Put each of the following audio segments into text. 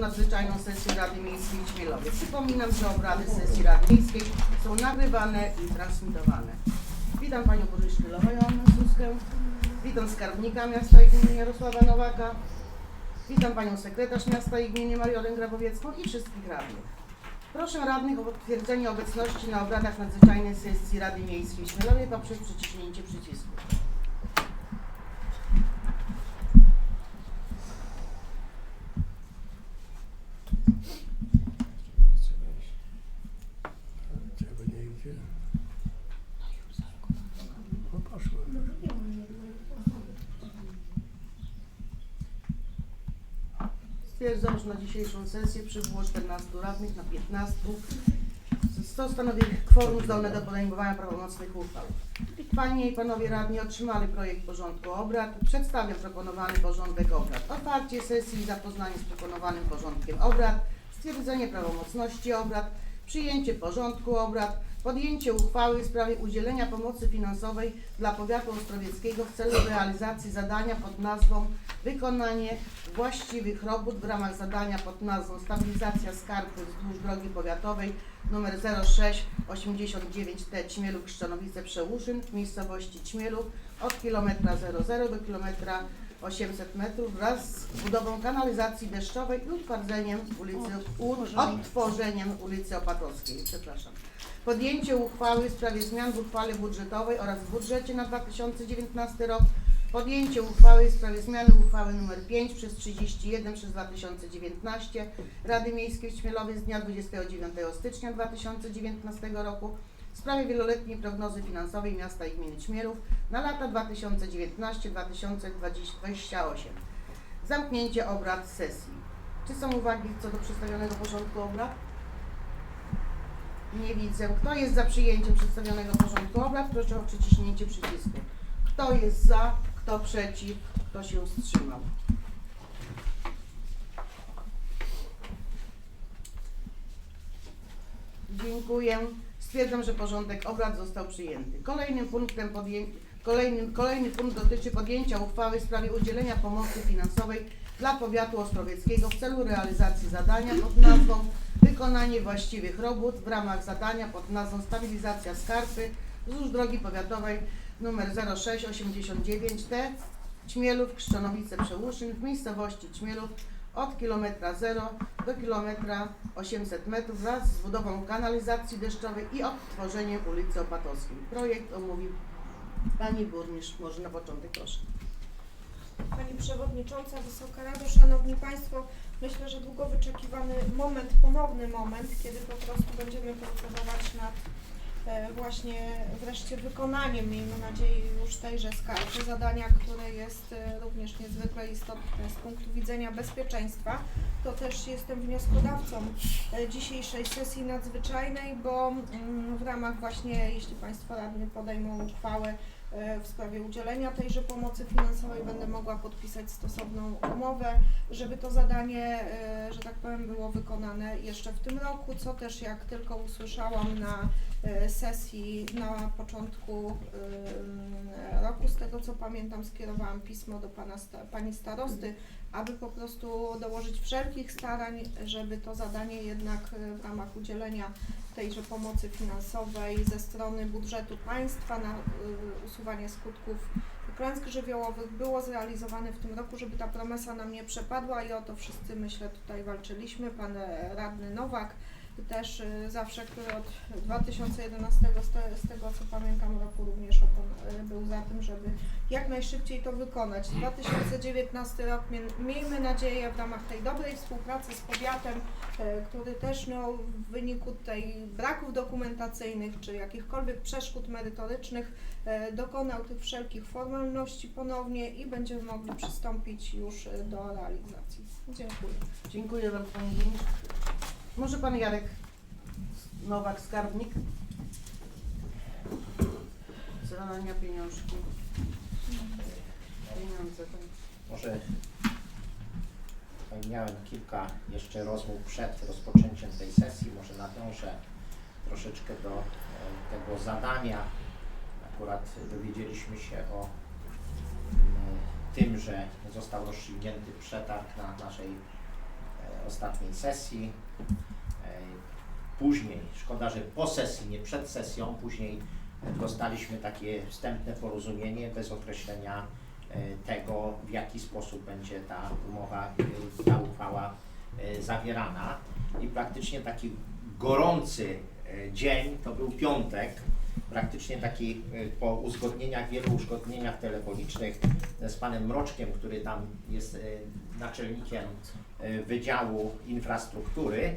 Nadzwyczajną sesję Rady Miejskiej w Śmielowie. Przypominam, że obrady sesji Rady Miejskiej są nagrywane i transmitowane. Witam Panią Burmistrz Joannę Suskę. Witam Skarbnika Miasta i Gminy Jarosława Nowaka. Witam Panią Sekretarz Miasta i Gminy Mariolę Grabowiecką i wszystkich radnych. Proszę radnych o potwierdzenie obecności na obradach nadzwyczajnej sesji Rady Miejskiej w poprzez przyciśnięcie przycisku. Czego nie idzie? No poszło. Stwierdzam, że na dzisiejszą sesję przybyło 14 radnych na 15. Co stanowi kworum zdolne do podejmowania prawomocnych uchwał. Panie i Panowie Radni otrzymali projekt porządku obrad. Przedstawiam proponowany porządek obrad. Otwarcie sesji i zapoznanie z proponowanym porządkiem obrad. Stwierdzenie prawomocności obrad. Przyjęcie porządku obrad. Podjęcie uchwały w sprawie udzielenia pomocy finansowej dla powiatu ostrowieckiego w celu realizacji zadania pod nazwą Wykonanie właściwych robót w ramach zadania pod nazwą Stabilizacja skarpy wzdłuż drogi powiatowej nr 0689T Ćmielów Krzczanowice Przełuszyn w miejscowości Ćmielów od kilometra 00 do kilometra 800 metrów wraz z budową kanalizacji deszczowej i utwardzeniem ulicy, u, odtworzeniem ulicy Opatowskiej. Przepraszam. Podjęcie uchwały w sprawie zmian w uchwale budżetowej oraz w budżecie na 2019 rok Podjęcie uchwały w sprawie zmiany uchwały nr 5 przez 31 przez 2019 Rady Miejskiej w Śmielowie z dnia 29 stycznia 2019 roku w sprawie wieloletniej prognozy finansowej miasta i gminy Ćmierów na lata 2019-2028. Zamknięcie obrad sesji. Czy są uwagi co do przedstawionego porządku obrad? Nie widzę. Kto jest za przyjęciem przedstawionego porządku obrad? Proszę o przyciśnięcie przycisku. Kto jest za? Kto przeciw? Kto się wstrzymał? Dziękuję. Stwierdzam, że porządek obrad został przyjęty. Kolejnym punktem podję... Kolejnym, kolejny punkt dotyczy podjęcia uchwały w sprawie udzielenia pomocy finansowej dla powiatu ostrowieckiego w celu realizacji zadania pod nazwą Wykonanie właściwych robót w ramach zadania pod nazwą Stabilizacja skarpy wzdłuż drogi powiatowej nr 0689T Ćmielów, Krzczonowice, Przełuszyn w miejscowości Ćmielów od kilometra 0 do kilometra 800 metrów wraz z budową kanalizacji deszczowej i odtworzeniem ulicy Opatowskiej. Projekt omówił Pani Burmistrz. Może na początek proszę. Pani Przewodnicząca, Wysoka Rado, Szanowni Państwo, myślę, że długo wyczekiwany moment, ponowny moment, kiedy po prostu będziemy procedować nad e, właśnie wreszcie wykonaniem, miejmy nadzieję, już tejże skargi, zadania, które jest e, również niezwykle istotne z punktu widzenia bezpieczeństwa. To też jestem wnioskodawcą e, dzisiejszej sesji nadzwyczajnej, bo mm, w ramach właśnie, jeśli Państwo radni podejmą uchwałę w sprawie udzielenia tejże pomocy finansowej będę mogła podpisać stosowną umowę, żeby to zadanie, e, że tak powiem, było wykonane jeszcze w tym roku, co też jak tylko usłyszałam na e, sesji na początku e, roku, z tego co pamiętam, skierowałam pismo do pana, pani starosty, aby po prostu dołożyć wszelkich starań, żeby to zadanie jednak e, w ramach udzielenia tejże pomocy finansowej ze strony budżetu państwa na y, usuwanie skutków klęsk żywiołowych było zrealizowane w tym roku, żeby ta promesa nam nie przepadła i o to wszyscy myślę tutaj walczyliśmy. Pan e, radny Nowak też y, zawsze, który od 2011 z, te, z tego co pamiętam roku również y, był za tym, żeby jak najszybciej to wykonać. 2019 rok mie- miejmy nadzieję w ramach tej dobrej współpracy z powiatem e, który też no, w wyniku tej braków dokumentacyjnych czy jakichkolwiek przeszkód merytorycznych dokonał tych wszelkich formalności ponownie i będziemy mogli przystąpić już do realizacji. Dziękuję. Dziękuję bardzo Pani Burmistrz. Może Pan Jarek Nowak, skarbnik? Zadania pieniążki. Pieniądze. tak. Może miałem kilka jeszcze rozmów przed rozpoczęciem tej sesji, może nawiążę troszeczkę do e, tego zadania. Akurat dowiedzieliśmy się o mm, tym, że został rozstrzygnięty przetarg na naszej e, ostatniej sesji. E, Później, szkoda, że po sesji, nie przed sesją, później dostaliśmy takie wstępne porozumienie bez określenia e, tego, w jaki sposób będzie ta umowa, e, ta uchwała zawierana. I praktycznie taki gorący dzień to był piątek, praktycznie taki e, po uzgodnieniach, wielu uzgodnieniach telefonicznych z panem Mroczkiem, który tam jest e, naczelnikiem Wydziału Infrastruktury,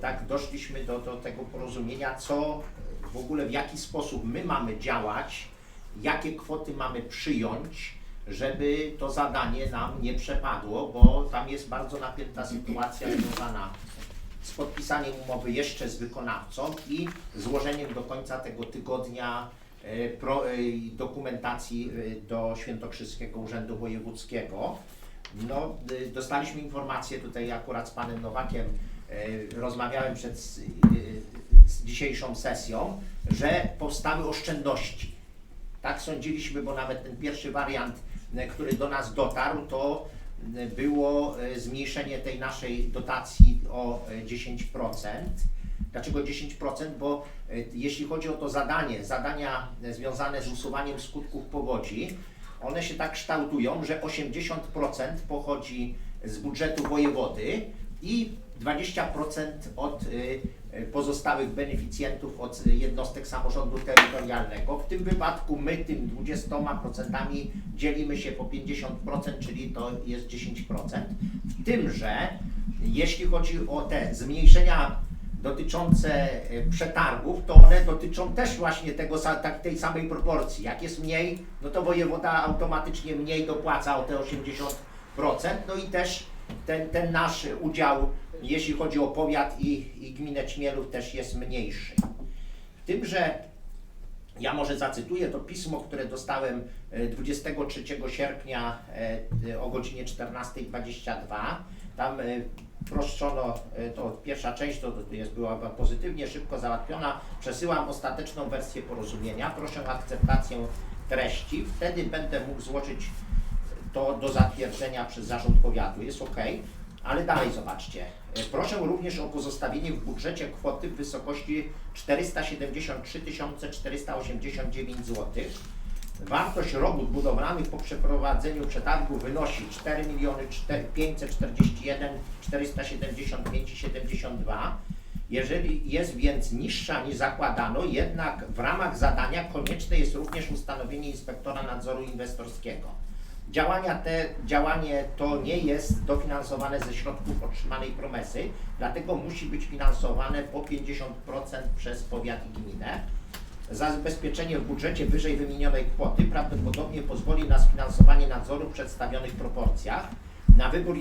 tak doszliśmy do, do tego porozumienia, co w ogóle, w jaki sposób my mamy działać, jakie kwoty mamy przyjąć, żeby to zadanie nam nie przepadło, bo tam jest bardzo napięta sytuacja związana z podpisaniem umowy jeszcze z wykonawcą i złożeniem do końca tego tygodnia e, e, dokumentacji e, do Świętokrzyskiego Urzędu Wojewódzkiego. No, dostaliśmy informację tutaj akurat z panem Nowakiem, rozmawiałem przed dzisiejszą sesją, że powstały oszczędności. Tak sądziliśmy, bo nawet ten pierwszy wariant, który do nas dotarł, to było e, zmniejszenie tej naszej dotacji o e, 10%. Dlaczego 10%? Bo e, jeśli chodzi o to zadanie, zadania e, związane z usuwaniem skutków powodzi, one się tak kształtują, że 80% pochodzi z budżetu wojewody i 20% od pozostałych beneficjentów, od jednostek samorządu terytorialnego. W tym wypadku my tym 20% dzielimy się po 50%, czyli to jest 10%. W tym, że jeśli chodzi o te zmniejszenia dotyczące y, przetargów, to one dotyczą też właśnie tego, tak, tej samej proporcji. Jak jest mniej, no to wojewoda automatycznie mniej dopłaca o te 80%, no i też ten, ten nasz udział, jeśli chodzi o powiat i, i gminę Ćmielów, też jest mniejszy. W tym, że ja może zacytuję to pismo, które dostałem e, 23 sierpnia e, o godzinie 14.22. Tam e, proszono, e, to pierwsza część to jest, była pozytywnie, szybko załatwiona. Przesyłam ostateczną wersję porozumienia. Proszę o akceptację treści. Wtedy będę mógł złożyć to do zatwierdzenia przez zarząd powiatu. Jest ok, ale dalej zobaczcie. Proszę również o pozostawienie w budżecie kwoty w wysokości 473 489 zł. Wartość robót budowlanych po przeprowadzeniu przetargu wynosi 4 541 475 72. Jeżeli jest więc niższa niż zakładano, jednak w ramach zadania konieczne jest również ustanowienie inspektora nadzoru inwestorskiego. Działania te, działanie to nie jest dofinansowane ze środków otrzymanej promesy, dlatego musi być finansowane po 50% przez powiat i gminę. Zabezpieczenie w budżecie wyżej wymienionej kwoty prawdopodobnie pozwoli na sfinansowanie nadzoru w przedstawionych proporcjach. Na wybór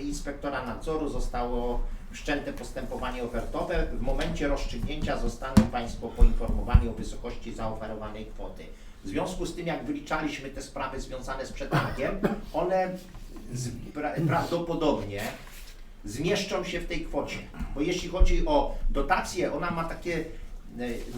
inspektora nadzoru zostało wszczęte postępowanie ofertowe. W momencie rozstrzygnięcia zostaną Państwo poinformowani o wysokości zaoferowanej kwoty. W związku z tym, jak wyliczaliśmy te sprawy związane z przetargiem, one pra, prawdopodobnie zmieszczą się w tej kwocie. Bo jeśli chodzi o dotację, ona ma takie, e,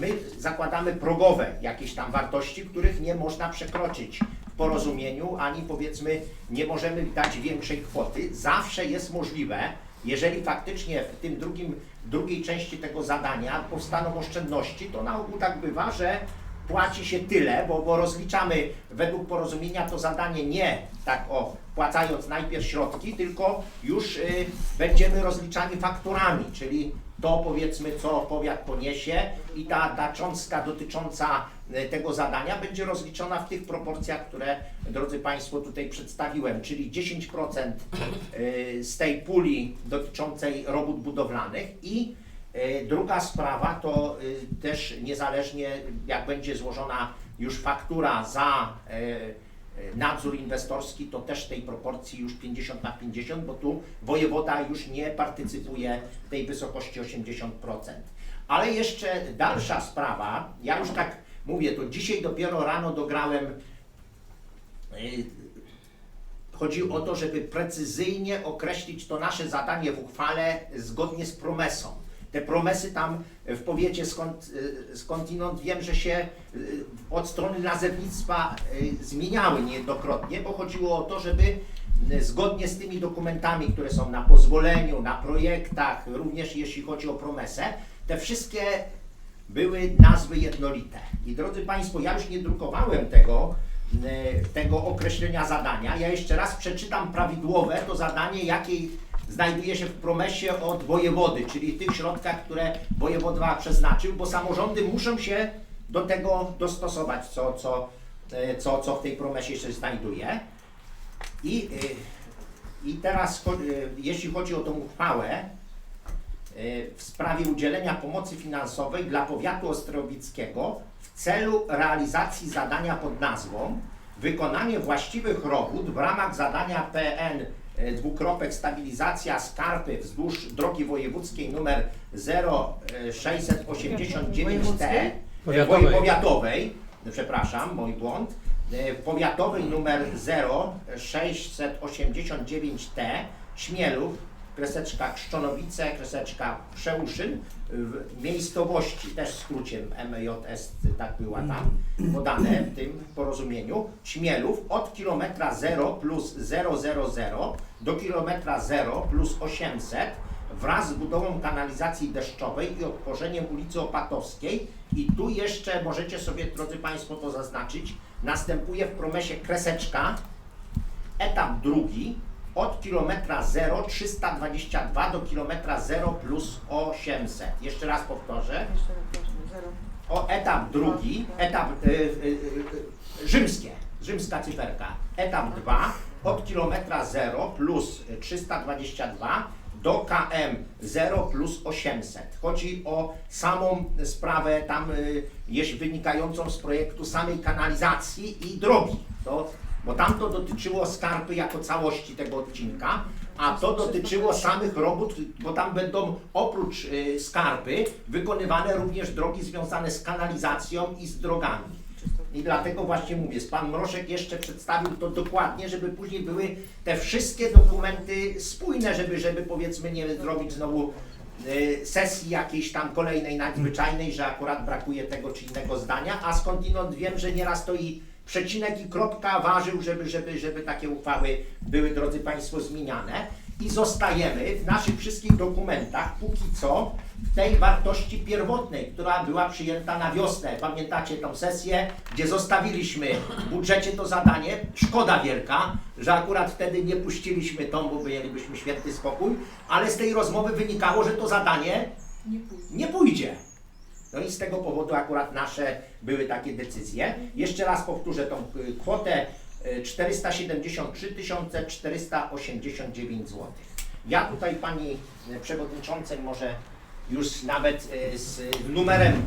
my zakładamy progowe jakieś tam wartości, których nie można przekroczyć w porozumieniu, ani powiedzmy nie możemy dać większej kwoty. Zawsze jest możliwe, jeżeli faktycznie w tym drugim, drugiej części tego zadania powstaną oszczędności, to na ogół tak bywa, że płaci się tyle, bo, bo rozliczamy według porozumienia to zadanie nie tak o płacając najpierw środki, tylko już y, będziemy rozliczani fakturami, czyli to powiedzmy co powiat poniesie i ta, ta cząstka dotycząca y, tego zadania będzie rozliczona w tych proporcjach, które drodzy Państwo tutaj przedstawiłem, czyli 10% y, z tej puli dotyczącej robót budowlanych i Druga sprawa to y, też niezależnie jak będzie złożona już faktura za e, e, nadzór inwestorski, to też tej proporcji już 50 na 50, bo tu wojewoda już nie partycypuje w tej wysokości 80%. Ale jeszcze dalsza sprawa, ja już tak mówię, to dzisiaj dopiero rano dograłem Chodzi o to, żeby precyzyjnie określić to nasze zadanie w uchwale zgodnie z promesą. Te promesy tam w powiecie skąd, y, skądinąd wiem, że się y, od strony nazewnictwa y, zmieniały niejednokrotnie, bo chodziło o to, żeby zgodnie z tymi dokumentami, które są na pozwoleniu, na projektach, również jeśli chodzi o promesę, te wszystkie były nazwy jednolite. I drodzy Państwo, ja już nie drukowałem tego, tego określenia zadania. Ja jeszcze raz przeczytam prawidłowe to zadanie, jakie znajduje się w promesie od wojewody, czyli tych środkach, które wojewoda przeznaczył, bo samorządy muszą się do tego dostosować, co, co, y, co, co w tej promesie się znajduje. I, y, i teraz, y, jeśli chodzi o tą uchwałę, w sprawie udzielenia pomocy finansowej dla powiatu ostrowickiego w celu realizacji zadania pod nazwą wykonanie właściwych robót w ramach zadania PN dwukropek stabilizacja skarpy wzdłuż drogi wojewódzkiej numer 0689T Wojewódzkiej? powiatowej. powiatowej, przepraszam, mój błąd, e, powiatowej numer 0689T Śmielów, kreseczka Szczonowice, kreseczka Przełuszyn, w miejscowości, też w skrócie MEJS, tak była tam podane w tym porozumieniu, Śmielów od kilometra 0 plus 000 do kilometra 0 plus 800 wraz z budową kanalizacji deszczowej i otworzeniem ulicy Opatowskiej. I tu jeszcze możecie sobie, drodzy Państwo, to zaznaczyć. Następuje w promesie kreseczka, etap drugi, od kilometra 0 322 do kilometra 0 plus 800. Jeszcze raz powtórzę. Jeszcze raz proszę, zero. O etap drugi, etap y, y, y, y, rzymskie, rzymska cyferka. Etap 2 od kilometra 0 plus 322 do KM 0 plus 800. Chodzi o samą sprawę tam y, wynikającą z projektu samej kanalizacji i drogi. To, bo tam to dotyczyło skarpy jako całości tego odcinka, a to dotyczyło samych robót, bo tam będą oprócz y, skarpy wykonywane również drogi związane z kanalizacją i z drogami. I dlatego właśnie mówię, pan Mroszek jeszcze przedstawił to dokładnie, żeby później były te wszystkie dokumenty spójne, żeby, żeby powiedzmy nie zrobić znowu y, sesji jakiejś tam kolejnej nadzwyczajnej, że akurat brakuje tego czy innego zdania, a skądinąd wiem, że nieraz to i przecinek i kropka ważył, żeby, żeby, żeby takie uchwały były, drodzy Państwo, zmieniane. I zostajemy w naszych wszystkich dokumentach póki co w tej wartości pierwotnej, która była przyjęta na wiosnę. Pamiętacie tą sesję, gdzie zostawiliśmy w budżecie to zadanie. Szkoda wielka, że akurat wtedy nie puściliśmy tą, bo mielibyśmy święty spokój, ale z tej rozmowy wynikało, że to zadanie nie pójdzie. No i z tego powodu akurat nasze były takie decyzje. Jeszcze raz powtórzę tą y, kwotę y, 473 489 zł. Ja tutaj Pani y, Przewodniczącej może już nawet y, z numerem,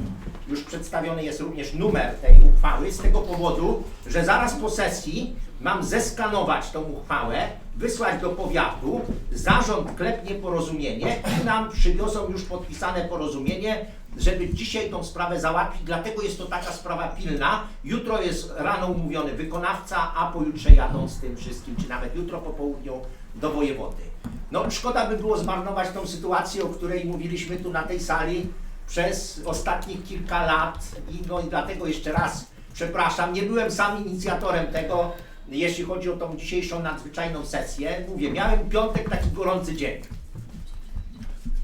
już przedstawiony jest również numer tej uchwały, z tego powodu, że zaraz po sesji mam zeskanować tą uchwałę, wysłać do powiatu, zarząd klepnie porozumienie i nam przywiozą już podpisane porozumienie, żeby dzisiaj tą sprawę załatwić, dlatego jest to taka sprawa pilna. Jutro jest rano umówiony wykonawca, a pojutrze jadą z tym wszystkim, czy nawet jutro po południu do wojewody. No szkoda by było zmarnować tą sytuację, o której mówiliśmy tu na tej sali przez ostatnich kilka lat i no i dlatego jeszcze raz przepraszam, nie byłem sam inicjatorem tego, jeśli chodzi o tą dzisiejszą nadzwyczajną sesję. Mówię, miałem piątek taki gorący dzień.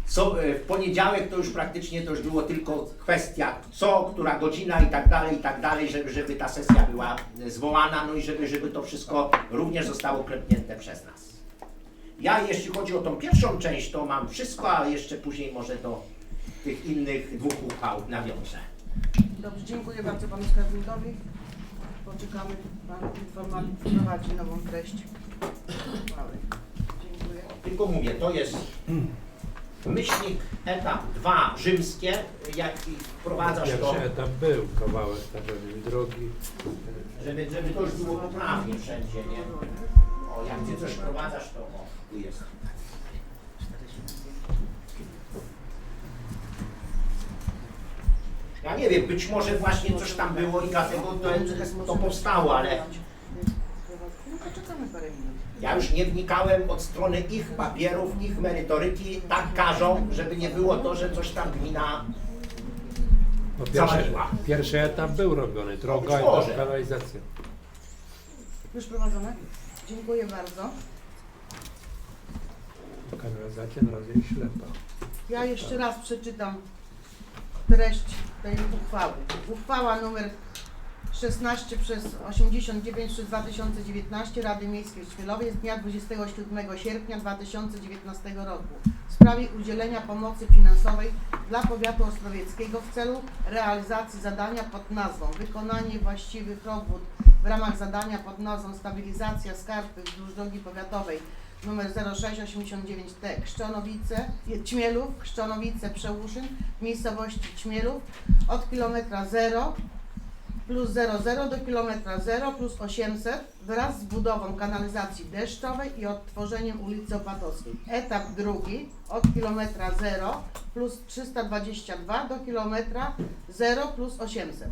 Co, e, w poniedziałek to już praktycznie to już było tylko kwestia co, która godzina i tak dalej, i tak dalej, żeby, żeby ta sesja była e, zwołana, no i żeby, żeby to wszystko również zostało klepnięte przez nas. Ja jeśli chodzi o tą pierwszą część, to mam wszystko, a jeszcze później może do tych innych dwóch uchwał nawiążę. Dobrze, dziękuję bardzo panu skarbnikowi. Poczekamy, pan informa- wprowadzi nową treść uchwały. Dziękuję. Tylko mówię, to jest myślnik etap 2 rzymskie, jak i wprowadzasz to, Pierwszy etap był, kawałek tak powiem, drogi. żeby, żeby to już było poprawnie wszędzie, nie? O, jak ty coś wprowadzasz, to o, tu jest. Ja nie wiem, być może właśnie coś tam było i dlatego to, to powstało, ale No to czekamy parę minut. Ja już nie wnikałem od strony ich papierów, ich merytoryki, tak każą, żeby nie było to, że coś tam gmina No pierwszy, Zawaliła. pierwszy etap był robiony, droga być i może. też kanalizacja. Już prowadzone? Dziękuję bardzo. Kanalizacja na razie jest ślepa. Ja jeszcze raz przeczytam treść tej uchwały. Uchwała numer 16 przez 89 przez 2019 Rady Miejskiej w Świelowie z dnia 27 sierpnia 2019 roku w sprawie udzielenia pomocy finansowej dla powiatu ostrowieckiego w celu realizacji zadania pod nazwą Wykonanie właściwych robót w ramach zadania pod nazwą Stabilizacja skarpy wzdłuż drogi powiatowej numer 0689T Krzczonowice, Ćmielów, Krzczonowice, Przełuszyn w miejscowości Ćmielów od kilometra 0 plus 00 do kilometra 0 plus 800 wraz z budową kanalizacji deszczowej i odtworzeniem ulicy Opatowskiej. Etap drugi od kilometra 0 plus 322 do kilometra 0 plus 800.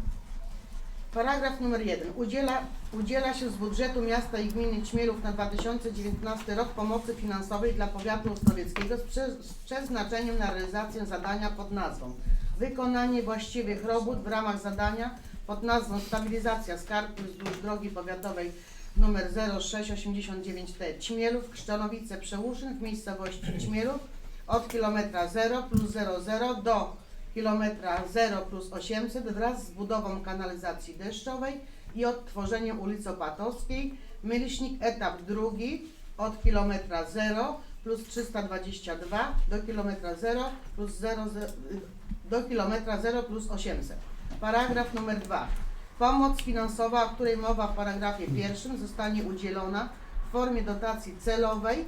Paragraf numer 1. Udziela, udziela się z budżetu miasta i gminy Ćmielów na 2019 rok pomocy finansowej dla powiatu ostrowieckiego z, prze, z przeznaczeniem na realizację zadania pod nazwą Wykonanie właściwych robót w ramach zadania pod nazwą Stabilizacja skarpy wzdłuż drogi powiatowej nr 0689T Ćmielów, Krzczanowice, Przełuszyn w miejscowości Ćmielów od kilometra 0 plus 00 do kilometra 0 plus 800 wraz z budową kanalizacji deszczowej i odtworzeniem ulicy Opatowskiej, myślnik etap drugi od kilometra 0 plus 322 do kilometra 0 plus 0, ze- do kilometra 0 plus 800. Paragraf numer 2. Pomoc finansowa, o której mowa w paragrafie pierwszym zostanie udzielona w formie dotacji celowej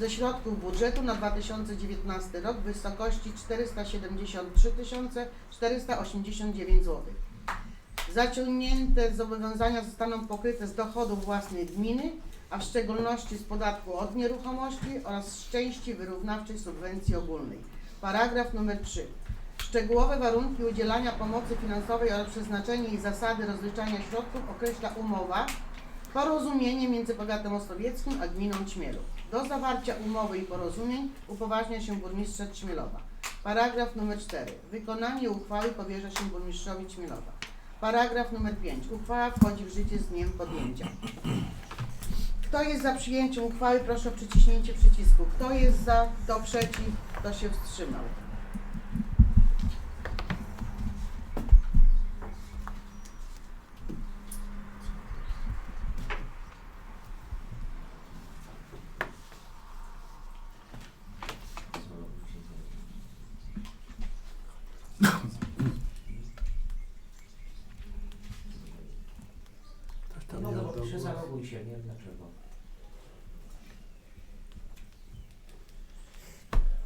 ze środków budżetu na 2019 rok w wysokości 473 489 zł. Zaciągnięte zobowiązania zostaną pokryte z dochodów własnych gminy, a w szczególności z podatku od nieruchomości oraz z części wyrównawczej subwencji ogólnej. Paragraf numer 3. Szczegółowe warunki udzielania pomocy finansowej oraz przeznaczenie i zasady rozliczania środków określa umowa Porozumienie między powiatem ostrowieckim a gminą Ćmielów. Do zawarcia umowy i porozumień upoważnia się burmistrza Ćmielowa. Paragraf numer 4. Wykonanie uchwały powierza się burmistrzowi Ćmielowa. Paragraf numer 5. Uchwała wchodzi w życie z dniem podjęcia. Kto jest za przyjęciem uchwały, proszę o przyciśnięcie przycisku. Kto jest za, kto przeciw, kto się wstrzymał. Ktoś tam No, nie no, oddał zaloguj się, nie wiem dlaczego.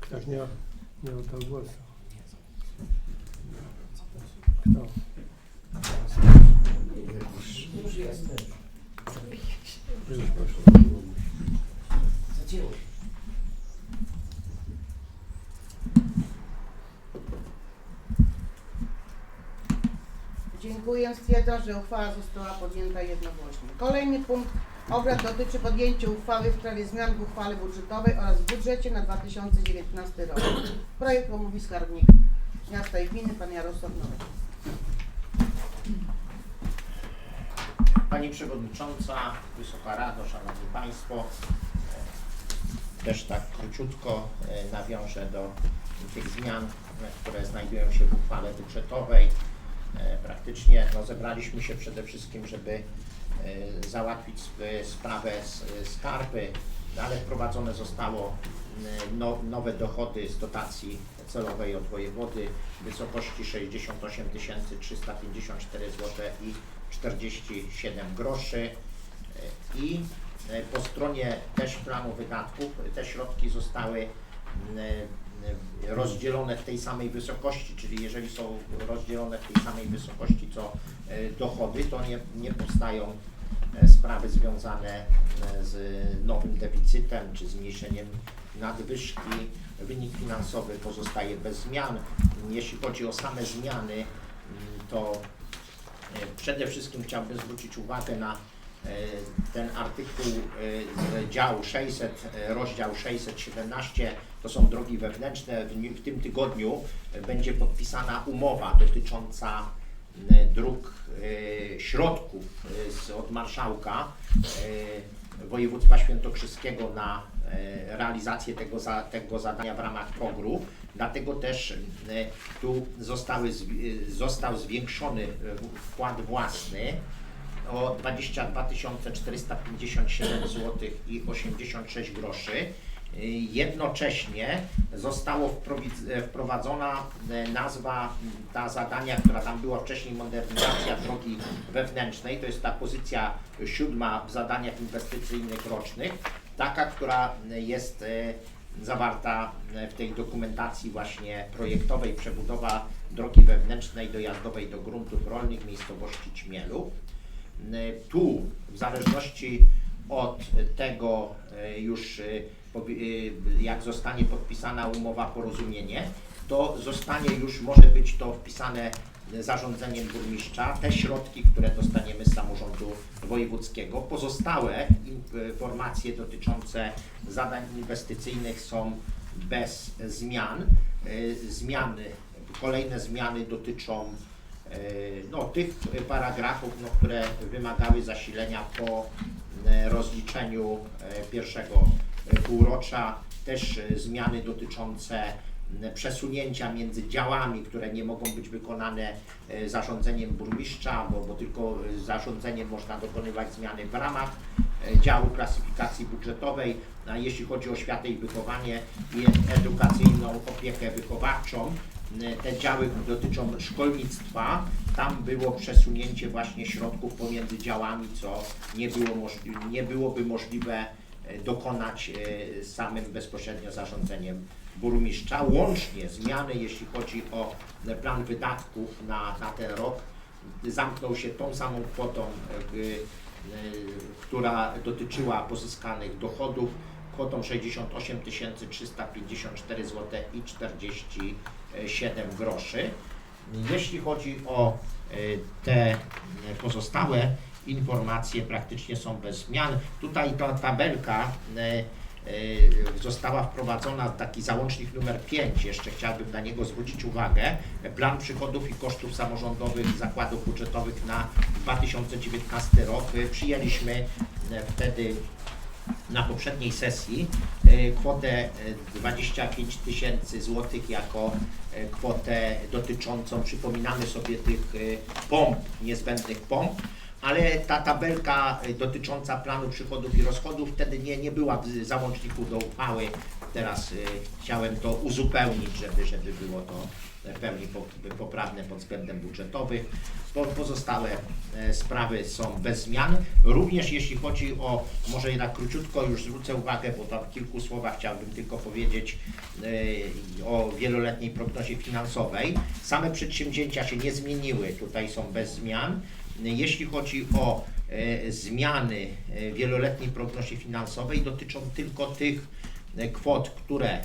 Ktoś nie, nie oddał głosu. Kto? Już jestem. Już poszło. Zacięło się. Dziękuję. Stwierdzam, że uchwała została podjęta jednogłośnie. Kolejny punkt obrad dotyczy podjęcia uchwały w sprawie zmian w uchwale budżetowej oraz w budżecie na 2019 rok. Projekt omówi skarbnik miasta i gminy pan Jarosław Nowak. Pani Przewodnicząca, Wysoka Rado, Szanowni Państwo, e, też tak króciutko e, nawiążę do tych zmian, które znajdują się w uchwale budżetowej. E, Praktycznie no, zebraliśmy się przede wszystkim, żeby e, załatwić sp- sprawę skarpy, no, ale wprowadzone zostało no, nowe dochody z dotacji celowej od wojewody w wysokości 68 354 zł i 47 groszy. E, i po stronie też planu wydatków te środki zostały rozdzielone w tej samej wysokości, czyli jeżeli są rozdzielone w tej samej wysokości co e, dochody, to nie, nie powstają e, sprawy związane e, z nowym deficytem czy zmniejszeniem nadwyżki. Wynik finansowy pozostaje bez zmian. Jeśli chodzi o same zmiany, m, to E, Przede wszystkim chciałbym zwrócić uwagę na e, ten artykuł e, z działu 600, e, rozdział 617, to są drogi wewnętrzne. W, tym tygodniu e, będzie podpisana umowa dotycząca e, dróg e, środków e, od marszałka e, województwa świętokrzyskiego na e, realizację tego, tego zadania w ramach POGR-u. Dlatego też e, tu zostały, e, został zwiększony e, wkład własny o 22 457 zł i 86 groszy. Jednocześnie wprowadz- e, wprowadzona e, nazwa ta zadania, która tam była wcześniej modernizacja drogi wewnętrznej, to jest ta pozycja siódma w zadaniach inwestycyjnych rocznych, taka, która jest e, zawarta w tej dokumentacji właśnie projektowej przebudowa drogi wewnętrznej dojazdowej do gruntów rolnych miejscowości Ćmielu. E, Tu w zależności od tego e, już e, jak zostanie podpisana umowa porozumienie, to zostanie już może być to wpisane zarządzeniem burmistrza. Te środki, które dostaniemy z samorządu wojewódzkiego, pozostałe informacje dotyczące zadań inwestycyjnych są bez zmian. Zmiany, kolejne zmiany dotyczą no, tych paragrafów, no, które wymagały zasilenia po e, rozliczeniu e, pierwszego e, półrocza, też e, zmiany dotyczące przesunięcia między działami, które nie mogą być wykonane e, zarządzeniem burmistrza, bo, bo tylko e, zarządzeniem można dokonywać zmiany w ramach e, działu klasyfikacji budżetowej, a jeśli chodzi o oświatę i wychowanie i edukacyjną opiekę wychowawczą, te działy dotyczą szkolnictwa, tam było przesunięcie właśnie środków pomiędzy działami, co nie, było możli- nie byłoby możliwe e, dokonać e, samym bezpośrednio zarządzeniem burmistrza. Łącznie zmiany, jeśli chodzi o e, plan wydatków na, na ten rok, zamknął się tą samą kwotą, e, która dotyczyła pozyskanych dochodów, kwotą 68 354 zł i 47 groszy. Jeśli chodzi o y, te pozostałe informacje, praktycznie są bez zmian. Tutaj ta tabelka y, została wprowadzona, taki załącznik numer 5, jeszcze chciałbym na niego zwrócić uwagę. Plan przychodów i kosztów samorządowych zakładów budżetowych na 2019 rok. Przyjęliśmy wtedy na poprzedniej sesji e, kwotę e, 25 tysięcy złotych jako e, kwotę dotyczącą, przypominamy sobie tych e, pomp, niezbędnych pomp, ale ta tabelka e, dotycząca planu przychodów i rozchodów wtedy nie, nie była w załączniku do uchwały. Teraz e, chciałem to uzupełnić, żeby, żeby było to w pełni po- poprawne pod względem budżetowym. Po- Pozostałe e, sprawy są bez zmian. Również jeśli chodzi o, może jednak króciutko już zwrócę uwagę, bo tam w kilku słowach chciałbym tylko powiedzieć e, o wieloletniej prognozie finansowej. Same przedsięwzięcia się nie zmieniły, tutaj są bez zmian. Jeśli chodzi o e, zmiany wieloletniej prognozie finansowej, dotyczą tylko tych kwot, które e,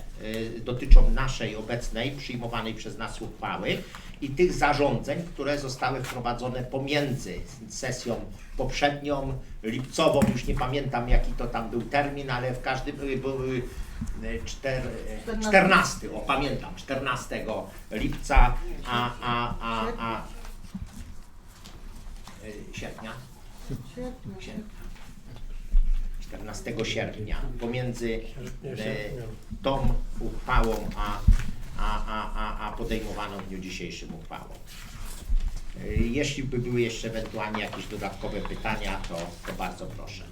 dotyczą naszej obecnej, przyjmowanej przez nas uchwały i tych zarządzeń, które zostały wprowadzone pomiędzy sesją poprzednią, lipcową, już nie pamiętam jaki to tam był termin, ale w każdym był był, e, czter, e, 14, o pamiętam, 14 lipca, a, a, a, a e, sierpnia, sierpnia. 14 sierpnia pomiędzy e, tą uchwałą, a, a, a, a, a podejmowaną w dniu dzisiejszym uchwałą. E, Jeśli by były jeszcze ewentualnie jakieś dodatkowe pytania, to, to bardzo proszę.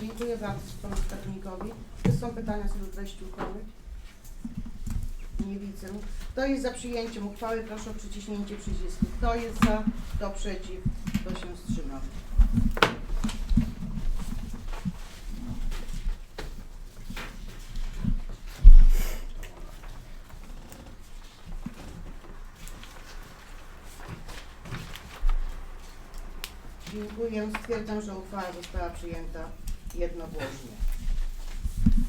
Dziękuję bardzo panu skarbnikowi. Czy są pytania co do treści uchwały? Nie widzę. Kto jest za przyjęciem uchwały, proszę o przyciśnięcie przycisku. Kto jest za, kto przeciw, kto się wstrzymał. Stwierdzam, że uchwała została przyjęta jednogłośnie.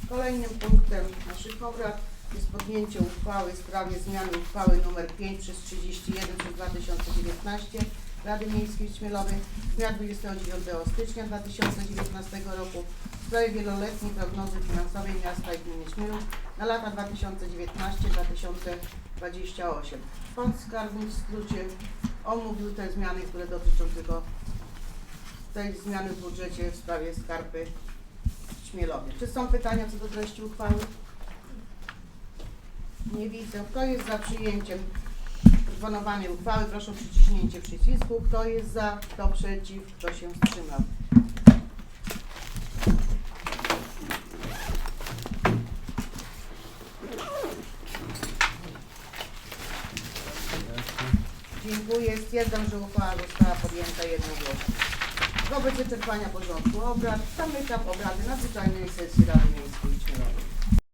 Kolejnym punktem naszych obrad jest podjęcie uchwały w sprawie zmiany uchwały nr 5 przez 31 przez 2019 Rady Miejskiej w Śmielowie z dnia 29 stycznia 2019 roku w sprawie wieloletniej prognozy finansowej miasta i gminy Śmielów na lata 2019-2028. Pan skarbnik w skrócie omówił te zmiany, które dotyczą tego tej zmiany w budżecie w sprawie skarpy Śmielowie. Czy są pytania co do treści uchwały? Nie widzę. Kto jest za przyjęciem proponowanej uchwały? Proszę o przyciśnięcie przycisku. Kto jest za? Kto przeciw? Kto się wstrzymał? Dziękuję. Stwierdzam, że uchwała została podjęta jednogłośnie. Wobec wyczerpania porządku obrad zamykam obrady nadzwyczajnej sesji Rady Miejskiej.